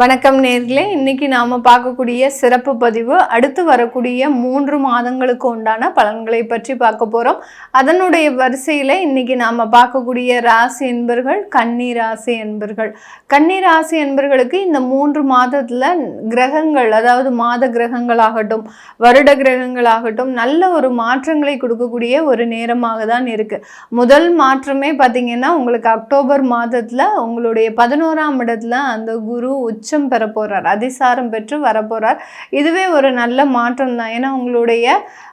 வணக்கம் நேர்களே. இன்னைக்கு நாம பார்க்கக்கூடிய சிறப்பு பதிவு அடுத்து வரக்கூடிய மூன்று மாதங்களுக்கு உண்டான பலன்களை பற்றி பார்க்க போறோம். அதனுடைய வரிசையில இன்னைக்கு நாம பார்க்கக்கூடிய ராசி என்பர்கள் கன்னி ராசி என்பர்கள். கன்னி ராசி என்பர்களுக்கு இந்த மூன்று மாதத்துல கிரகங்கள் அதாவது மாத கிரகங்களாகட்டும் வருட கிரகங்களாகட்டும் நல்ல ஒரு மாற்றங்களை கொடுக்கக்கூடிய ஒரு நேரமாக தான் இருக்கு. முதல் மாற்றமே பார்த்தீங்கன்னா உங்களுக்கு அக்டோபர் மாதத்துல உங்களுடைய பதினோராம் இடத்துல அந்த குரு உச்சம் பெற போகிறார் அதிசாரம் பெற்று வரப்போகிறார் இதுவே ஒரு நல்ல மாற்றம் தான் ஏன்னா உங்களுடைய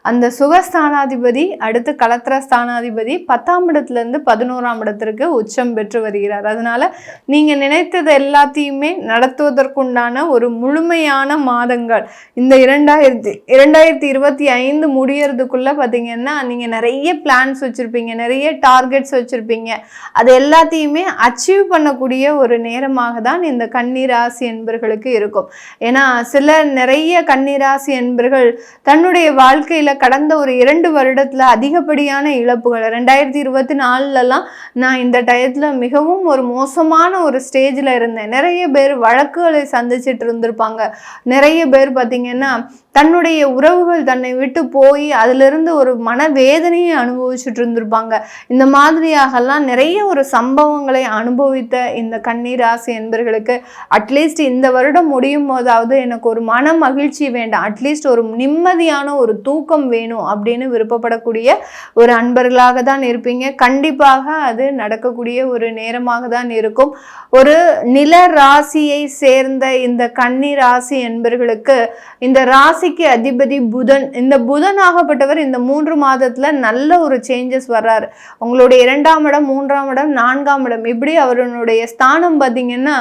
அந்த சுகஸ்தானாதிபதி அடுத்து கலத்திர ஸ்தானாதிபதி பத்தாம் இடத்துல இருந்து பதினோராம் இடத்திற்கு உச்சம் பெற்று வருகிறார். அதனால் நீங்கள் நினைத்தது எல்லாத்தையுமே நடத்துவதற்குண்டான ஒரு முழுமையான மாதங்கள் இந்த இரண்டாயிரத்தி இரண்டாயிரத்தி இருபத்தி ஐந்து முடியறதுக்குள்ளே பார்த்தீங்கன்னா நீங்கள் நிறைய பிளான்ஸ் வச்சுருப்பீங்க நிறைய டார்கெட்ஸ் வச்சுருப்பீங்க. அது எல்லாத்தையுமே அச்சீவ் பண்ணக்கூடிய ஒரு நேரமாக தான் இந்த கன்னிராசி என்பர்களுக்கு இருக்கும். ஏன்னா சில நிறைய கன்னிராசி என்பர்கள் தன்னுடைய வாழ்க்கையில கடந்த ஒரு இரண்டு வருடத்துல அதிகப்படியான இழப்புகள் ரெண்டாயிரத்தி இருபத்தி நாலுலலாம் நான் இந்த டயத்துல மிகவும் ஒரு மோசமான ஒரு ஸ்டேஜில் இருந்தேன். நிறைய பேர் வழக்குகளை சந்திச்சிட்டு இருந்திருப்பாங்க. நிறைய பேர் பார்த்தீங்கன்னா தன்னுடைய உறவுகள் தன்னை விட்டு போய் அதிலிருந்து ஒரு மனவேதனையை அனுபவிச்சுட்டு இருந்திருப்பாங்க. இந்த மாதிரியாகலாம் நிறைய ஒரு சம்பவங்களை அனுபவித்த இந்த கண்ணீராசி என்பர்களுக்கு அட்லீஸ்ட் இந்த வருடம் முடியும் போதாவது எனக்கு ஒரு மன மகிழ்ச்சி வேண்டாம். அட்லீஸ்ட் ஒரு நிம்மதியான ஒரு தூக்கம் வேணும் அப்படின்னு விருப்பப்படக்கூடிய ஒரு அன்பர்களாக தான் இருப்பீங்க. கண்டிப்பாக அது நடக்கக்கூடிய ஒரு நேரமாக தான் இருக்கும். ஒரு நில ராசியை சேர்ந்த இந்த கன்னி ராசி என்பர்களுக்கு இந்த ராசிக்கு அதிபதி புதன் இந்த புதன் ஆகப்பட்டவர் இந்த மூன்று மாதத்துல நல்ல ஒரு சேஞ்சஸ் வர்றாரு. உங்களுடைய இரண்டாம் இடம் மூன்றாம் இடம் நான்காம் இடம் இப்படி அவருடைய ஸ்தானம் பார்த்தீங்கன்னா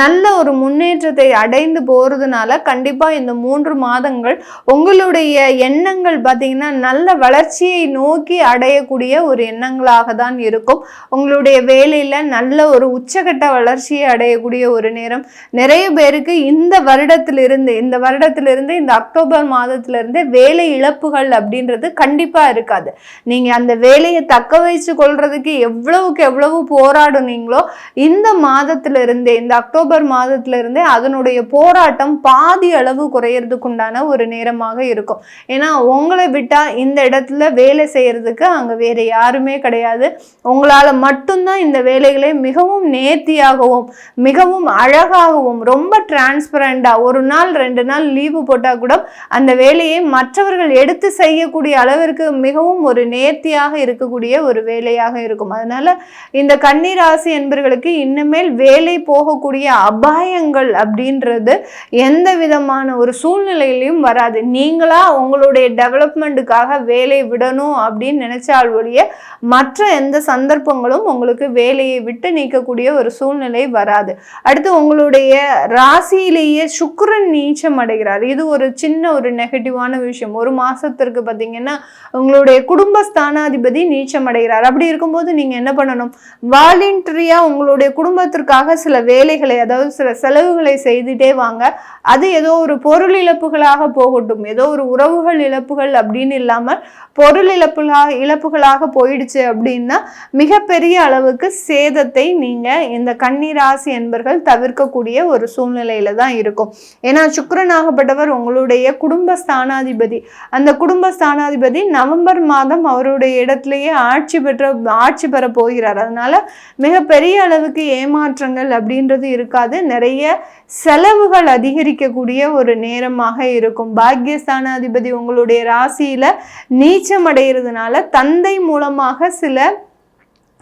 நல்ல ஒரு முன்னேற்றத்தை அடைந்து போகிறதுனால கண்டிப்பாக இந்த மூன்று மாதங்கள் உங்களுடைய எண்ணங்கள் பார்த்தீங்கன்னா நல்ல வளர்ச்சியை நோக்கி அடையக்கூடிய ஒரு எண்ணங்களாக தான் இருக்கும். உங்களுடைய வேலையில் நல்ல ஒரு உச்சகட்ட வளர்ச்சியை அடையக்கூடிய ஒரு நேரம். நிறைய பேருக்கு இந்த வருடத்திலிருந்து இந்த வருடத்திலிருந்து இந்த அக்டோபர் மாதத்திலிருந்து வேலை இழப்புகள் அப்படின்றது கண்டிப்பாக இருக்காது. நீங்கள் அந்த வேலையை தக்க வைத்து கொள்றதுக்கு எவ்வளவுக்கு எவ்வளவு போராடுனீங்களோ இந்த மாதத்திலிருந்தே இந்த அக்டோபர் இருந்தே அதனுடைய போராட்டம் பாதி அளவு குறையறதுக்குண்டான ஒரு நேரமாக இருக்கும். ஏன்னா உங்களை விட்டா இந்த இடத்துல வேலை செய்யறதுக்கு அங்க வேற யாருமே கிடையாது. உங்களால மட்டும்தான் இந்த வேலைகளை மிகவும் நேர்த்தியாகவும் மிகவும் அழகாகவும் ரொம்ப டிரான்ஸ்பரண்டா ஒரு நாள் ரெண்டு நாள் லீவு போட்டா கூட அந்த வேலையை மற்றவர்கள் எடுத்து செய்யக்கூடிய அளவிற்கு மிகவும் ஒரு நேர்த்தியாக இருக்கக்கூடிய ஒரு வேலையாக இருக்கும். அதனால இந்த கன்னிராசி என்பர்களுக்கு இன்னுமேல் வேலை போகக்கூடிய அபாயங்கள் அப்படின்றது எந்த விதமான ஒரு சூழ்நிலையிலையும் வராது. நீங்களா உங்களுடைய டெவலப்மெண்ட்டுக்காக வேலை விடணும் அப்படின்னு நினைச்சால் ஒழிய மற்ற எந்த சந்தர்ப்பங்களும் உங்களுக்கு வேலையை விட்டு நீக்கக்கூடிய ஒரு சூழ்நிலை வராது. அடுத்து உங்களுடைய ராசியிலேயே சுக்கரன் நீச்சம் அடைகிறார். இது ஒரு சின்ன ஒரு நெகட்டிவான விஷயம். ஒரு மாதத்திற்கு பார்த்தீங்கன்னா உங்களுடைய குடும்ப ஸ்தானாதிபதி நீச்சம் அடைகிறார். அப்படி இருக்கும்போது நீங்கள் என்ன பண்ணணும்? வாலண்டரியாக உங்களுடைய குடும்பத்திற்காக சில வேலைகளை அதாவது சில செலவுகளை செய்துட்டே வாங்க. அது ஏதோ ஒரு பொருள் இழப்புகளாக போகட்டும். ஏதோ ஒரு உறவுகள் இழப்புகள் அப்படின்னு இல்லாமல் பொருள் இழப்புகளாக இழப்புகளாக போயிடுச்சு அப்படின்னா மிகப்பெரிய அளவுக்கு சேதத்தை நீங்கள் இந்த கன்னிராசி என்பர்கள் தவிர்க்கக்கூடிய ஒரு சூழ்நிலையில தான் இருக்கும். ஏன்னா சுக்கரனாகப்பட்டவர் உங்களுடைய குடும்ப ஸ்தானாதிபதி அந்த குடும்ப ஸ்தானாதிபதி நவம்பர் மாதம் அவருடைய இடத்துலயே ஆட்சி பெற்ற ஆட்சி பெற போகிறார். அதனால மிகப்பெரிய அளவுக்கு ஏமாற்றங்கள் அப்படின்றது இருக்காது. நிறைய செலவுகள் அதிகரிக்கக்கூடிய ஒரு நேரமாக இருக்கும். பாக்கியஸ்தானாதிபதி உங்களுடைய ராசியில நீச்சம் அடைகிறதுனால தந்தை மூலமாக சில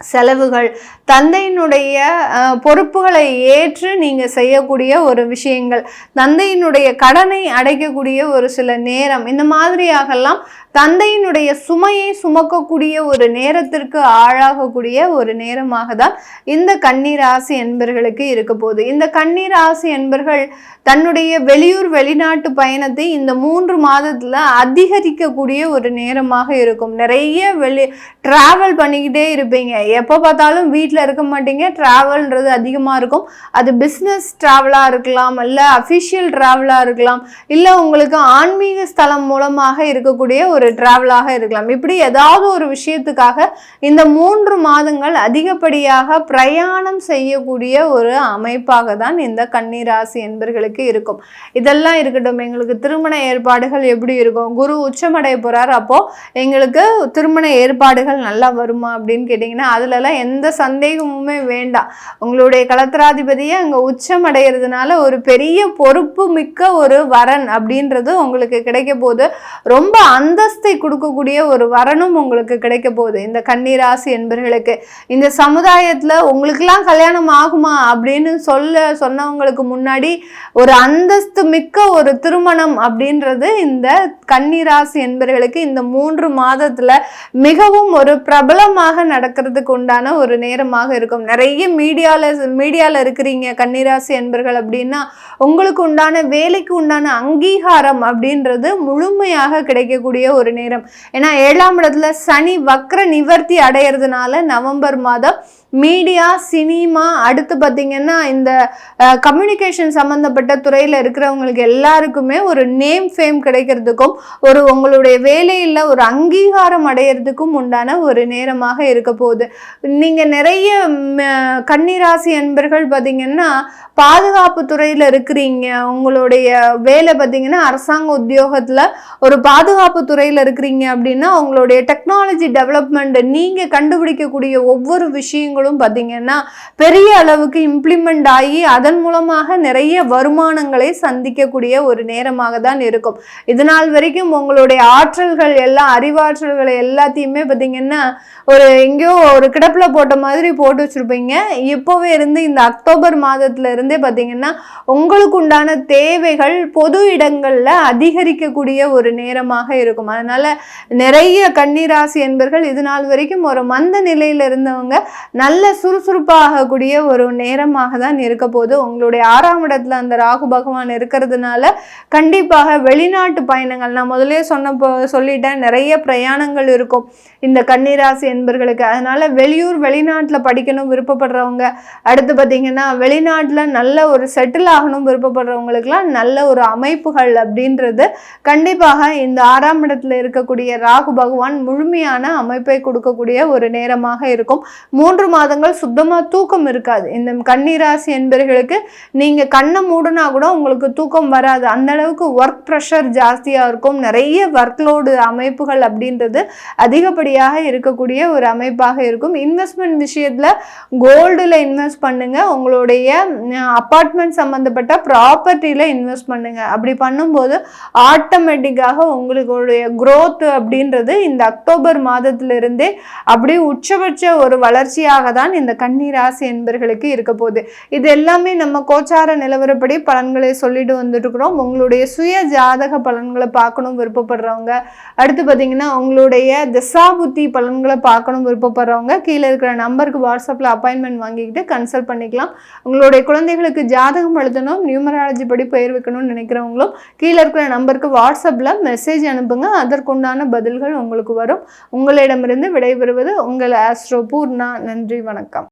செலவுகள் தந்தையினுடைய அஹ், பொறுப்புகளை ஏற்று நீங்க செய்யக்கூடிய ஒரு விஷயங்கள் தந்தையினுடைய கடனை அடைக்கக்கூடிய ஒரு சில நேரம் இந்த மாதிரியாகலாம் தந்தையினுடைய சுமையை சுமக்கக்கூடிய ஒரு நேரத்திற்கு ஆளாகக்கூடிய ஒரு நேரமாக தான் இந்த கண்ணீராசி என்பர்களுக்கு இருக்க போகுது. இந்த கண்ணீராசி என்பர்கள் தன்னுடைய வெளியூர் வெளிநாட்டு பயணத்தை இந்த மூன்று மாதத்தில் அதிகரிக்கக்கூடிய ஒரு நேரமாக இருக்கும். நிறைய வெளி ட்ராவல் பண்ணிக்கிட்டே இருப்பீங்க. எப்போ பார்த்தாலும் வீட்டில் இருக்க மாட்டீங்க. ட்ராவல்ன்றது அதிகமாக இருக்கும். அது பிஸ்னஸ் ட்ராவலாக இருக்கலாம் இல்லை அஃபிஷியல் ட்ராவலாக இருக்கலாம் இல்லை உங்களுக்கு ஆன்மீக ஸ்தலம் மூலமாக இருக்கக்கூடிய ஒரு ட்ராவலாக இருக்கலாம். இப்படி ஏதாவது ஒரு விஷயத்துக்காக இந்த மூன்று மாதங்கள் அதிகப்படியாக பிரயாணம் செய்யக்கூடிய ஒரு அமைப்பாக தான் இந்த கன்னிராசி என்பர்களுக்கு இருக்கும். இதெல்லாம் இருக்கட்டும் எங்களுக்கு திருமண ஏற்பாடுகள் எப்படி இருக்கும்? குரு உச்சமடைய போகிறார் அப்போது எங்களுக்கு திருமண ஏற்பாடுகள் நல்லா வருமா அப்படின்னு கேட்டிங்கன்னா அதுலலாம் எந்த சந்தேகமுமே வேண்டாம். உங்களுடைய கலத்திராதிபதியை அங்கே உச்சம் அடைகிறதுனால ஒரு பெரிய பொறுப்பு மிக்க ஒரு வரன் அப்படின்றது உங்களுக்கு கிடைக்க போது ரொம்ப அந்த கொடுக்கக்கூடிய ஒரு வரனும் உங்களுக்கு கிடைக்க போகுது. இந்த கன்னிராசி என்பர்களுக்கு இந்த சமுதாயத்தில் உங்களுக்கெல்லாம் கல்யாணம் ஆகுமா அப்படின்னு சொல்ல சொன்னவங்களுக்கு முன்னாடி ஒரு அந்தஸ்து மிக்க ஒரு திருமணம் அப்படின்றது இந்த கன்னிராசி என்பர்களுக்கு இந்த மூன்று மாதத்தில் மிகவும் ஒரு பிரபலமாக நடக்கிறதுக்கு உண்டான ஒரு நேரமாக இருக்கும். நிறைய மீடியாவில் மீடியாவில் இருக்கிறீங்க கன்னிராசி என்பர்கள் அப்படின்னா உங்களுக்கு உண்டான வேலைக்கு உண்டான அங்கீகாரம் அப்படின்றது முழுமையாக கிடைக்கக்கூடிய ஒரு நேரம். ஏன்னா ஏழாம் இடத்துல சனி வக்ர நிவர்த்தி அடையிறதுனால நவம்பர் மாதம் மீடியா சினிமா அடுத்து பார்த்தீங்கன்னா இந்த கம்யூனிகேஷன் சம்மந்தப்பட்ட துறையில் இருக்கிறவங்களுக்கு எல்லாருக்குமே ஒரு நேம் ஃபேம் கிடைக்கிறதுக்கும் ஒரு உங்களுடைய வேலையில் ஒரு அங்கீகாரம் அடையிறதுக்கும் உண்டான ஒரு நேரமாக இருக்க போகுது. நீங்கள் நிறைய கன்னிராசி அன்பர்கள் பார்த்தீங்கன்னா பாதுகாப்பு துறையில் இருக்கிறீங்க. உங்களுடைய வேலை பார்த்தீங்கன்னா அரசாங்க உத்தியோகத்தில் ஒரு பாதுகாப்பு துறையில் இருக்கிறீங்க அப்படின்னா உங்களுடைய டெக்னாலஜி டெவலப்மெண்ட் நீங்கள் கண்டுபிடிக்கக்கூடிய ஒவ்வொரு விஷயங்களும் பார்த்தீங்கன்னா பெரிய அளவுக்கு இம்ப்ளிமெண்ட் ஆகி அதன் மூலமாக நிறைய வருமானங்களை சந்திக்கக்கூடிய ஒரு நேரமாக தான் இருக்கும். இது நாள் வரைக்கும் உங்களுடைய ஆற்றல்கள் எல்லாம் அறிவாற்றல்களை எல்லாத்தையுமே பார்த்திங்கன்னா ஒரு எங்கேயோ ஒரு கிடப்பில் போட்ட மாதிரி போட்டு வச்சுருப்பீங்க. இப்போவே இருந்து இந்த அக்டோபர் மாதத்துல இருந்தே பார்த்தீங்கன்னா உங்களுக்கு உண்டான தேவைகள் பொது இடங்களில் அதிகரிக்கக்கூடிய ஒரு நேரமாக இருக்கும். அதனால நிறைய கன்னிராசி என்பர்கள் இது நாள் வரைக்கும் ஒரு மந்த நிலையில் இருந்தவங்க. நல்ல சுறுசுறுப்பாகக்கூடிய ஒரு நேரமாக தான் இருக்க போது உங்களுடைய ஆறாம் இடத்துல அந்த ராகு பகவான் இருக்கிறதுனால கண்டிப்பாக வெளிநாட்டு பயணங்கள் நான் முதலே சொன்ன சொல்லிட்டேன் நிறைய பிரயாணங்கள் இருக்கும். இந்த கன்னிராசி என்பர்களுக்கு. அதனால வெளியூர் வெளிநாட்டில் படிக்கணும் விருப்பப்படுறவங்க அடுத்து பார்த்தீங்கன்னா வெளிநாட்டில் நல்ல ஒரு செட்டில் ஆகணும் விருப்பப்படுறவங்களுக்குலாம் நல்ல ஒரு அமைப்புகள் அப்படின்றது கண்டிப்பாக இந்த ஆறாம் இடத்துல இருக்கக்கூடிய ராகு பகவான் முழுமையான அமைப்பை கொடுக்கக்கூடிய ஒரு நேரமாக இருக்கும். மூன்று மாதங்கள் சுத்தமாக தூக்கம் இருக்காது. இந்த கன்னிராசி என்பர்களுக்கு நீங்கள் கண்ணை மூடுனா கூட உங்களுக்கு தூக்கம் வராது. அந்த அளவுக்கு ஒர்க் ப்ரெஷர் ஜாஸ்தியாக இருக்கும். நிறைய ஒர்க்லோடு அமைப்புகள் அப்படின்றது அதிகப்படியாக இருக்கக்கூடிய ஒரு அமைப்பாக இருக்கும். இன்வெஸ்ட்மெண்ட் விஷயத்தில் கோல்டில் இன்வெஸ்ட் பண்ணுங்கள் உங்களுடைய அப்பார்ட்மெண்ட் சம்மந்தப்பட்ட ப்ராப்பர்ட்டியில் இன்வெஸ்ட் பண்ணுங்க. அப்படி பண்ணும்போது ஆட்டோமேட்டிக்காக உங்களுடைய க்ரோத் அப்படின்றது இந்த அக்டோபர் மாதத்திலிருந்தே அப்படியே உச்சபட்ச ஒரு வளர்ச்சியாக தான் இந்த கன்னிராசி என்பர்களுக்கு இருக்க போகுது. இது எல்லாமே நம்ம கோச்சார நிலவரப்படி பலன்களை சொல்லிட்டு வந்துட்டு இருக்கிறோம் உங்களுடைய சுய ஜாதக பலன்களை பார்க்கணும் விருப்பப்படுறவங்க. அடுத்து பார்த்தீங்கன்னா உங்களுடைய திசாபுத்தி பலன்களை பார்க்கணும் விருப்பப்படுறவங்க. கீழே இருக்கிற நம்பருக்கு வாட்ஸ்அப்பில் அப்பாயின்மெண்ட் வாங்கிக்கிட்டு கன்சல்ட் பண்ணிக்கலாம். உங்களுடைய குழந்தைகளுக்கு ஜாதகம் எழுதணும் நியூமராலஜி படி பெயர் வைக்கணும்னு நினைக்கிறவங்களும் கீழே இருக்கிற நம்பருக்கு வாட்ஸ்அப்பில் மெசேஜ் அனுப்புங்க. அதற்குண்டான பதில்கள் உங்களுக்கு வரும். உங்களிடமிருந்து விடைபெறுவது உங்கள் ஆஸ்ட்ரோ பூர்ணா. நன்றி. நன்றி வணக்கம்.